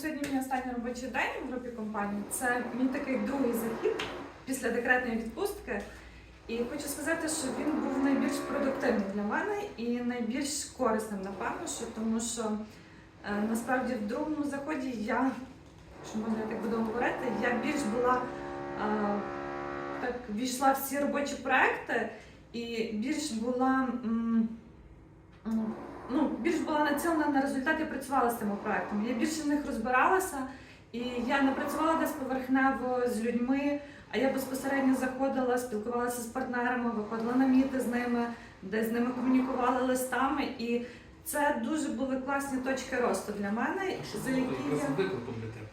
сьогодні мій останній робочий день в групі компанії. Це мій такий другий захід після декретної відпустки. І хочу сказати, що він був найбільш продуктивним для мене і найбільш корисним, напевно, що тому що е, насправді в другому заході я, що можна я так буду говорити, я більш була е, так війшла в всі робочі проекти і більш була. Ну, більш була націлена на результат і працювала з цими проектами. Я більше в них розбиралася, і я не працювала десь поверхнево з людьми, а я безпосередньо заходила, спілкувалася з партнерами, виходила на міти з ними, де з ними комунікувала листами. І це дуже були класні точки росту для мене, А що за які я. викликом для тебе?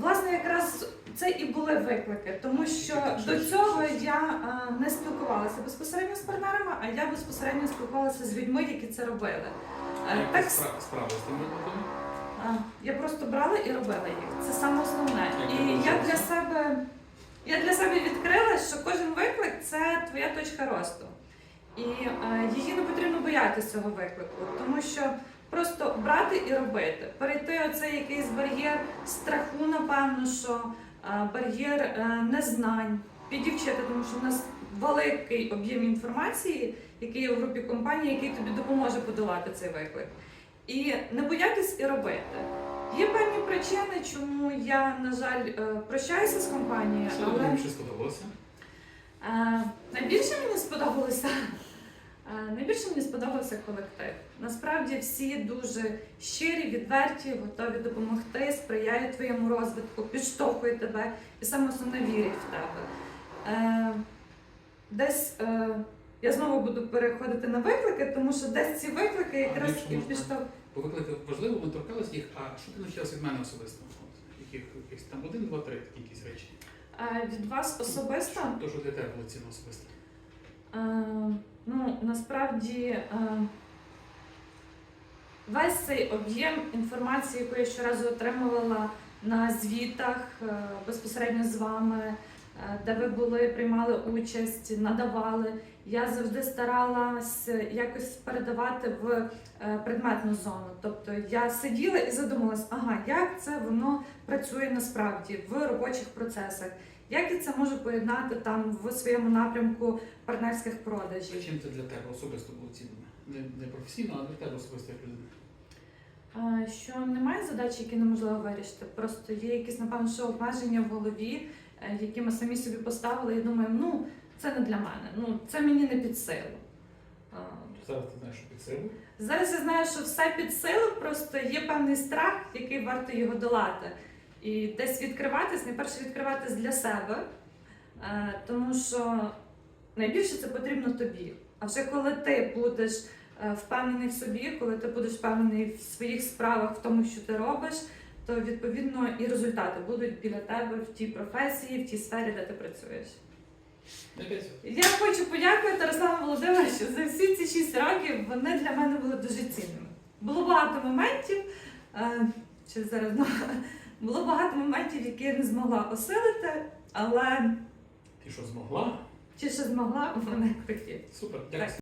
Власне, якраз це і були виклики, тому що до цього я не спілкувалася безпосередньо з партнерами, а я безпосередньо спілкувалася з людьми, які це робили. Е, Так, ти спра- справилась з тим викликом? я просто брала і робила їх. Це саме основне. І я для себе я для себе відкрила, що кожен виклик це твоя точка росту. І е, її не потрібно боятися цього виклику, тому що просто брати і робити. Перейти оцей якийсь бар'єр страху, напевно, що бар'єр е, незнань, підівчити, тому що в нас великий об'єм інформації, який є в групі компаній, який тобі допоможе подолати цей виклик. І не боятись і робити. Є певні причини, чому я, на жаль, е, прощаюся з компанією, Що тобі але найбільше сподобалося? Е, найбільше мені сподобалося. Е, Найбільше мені сподобався колектив. Насправді всі дуже щирі, відверті, готові допомогти, сприяють твоєму розвитку, підштовхують тебе і саме основне вірять в тебе. Е, Десь е, я знову буду переходити на виклики, тому що десь ці виклики якраз і підштовхують. Бо виклики важливо, ми торкалися їх, а що ти навчилася від мене особисто? Яких, якихось там один, два, три такі якісь речі. Від вас особисто. Що, то, що для тебе було цінно особисто. Ну, насправді е, весь цей об'єм інформації, яку я щоразу отримувала на звітах е, безпосередньо з вами, де ви були, приймали участь, надавали. Я завжди старалась якось передавати в е, предметну зону. Тобто я сиділа і задумалась, ага, як це воно працює насправді в робочих процесах. Як я це можу поєднати там в своєму напрямку партнерських продажів? Чим це для тебе особисто було цінно? Не, професійно, а для тебе особисто як людина. Що немає задач, які неможливо вирішити. Просто є якісь, напевно, що обмеження в голові, е, які ми самі собі поставили, і думаємо, ну це не для мене, ну це мені не під силу. Зараз ти знаєш, що під силу. Зараз я знаю, що все під силу, просто є певний страх, який варто його долати. І десь відкриватись, найперше відкриватись для себе, е, тому що найбільше це потрібно тобі. А вже коли ти будеш е, впевнений в собі, коли ти будеш впевнений в своїх справах, в тому, що ти робиш, то відповідно і результати будуть біля тебе в тій професії, в тій сфері, де ти працюєш. Я хочу подякувати Руслану Володимировичу за всі ці шість років. Вони для мене були дуже цінними. Було багато моментів, е, чи зараз ну, було багато моментів, які я не змогла осилити, але Ти що змогла? чи ще змогла, вони круті. Супер, дякую.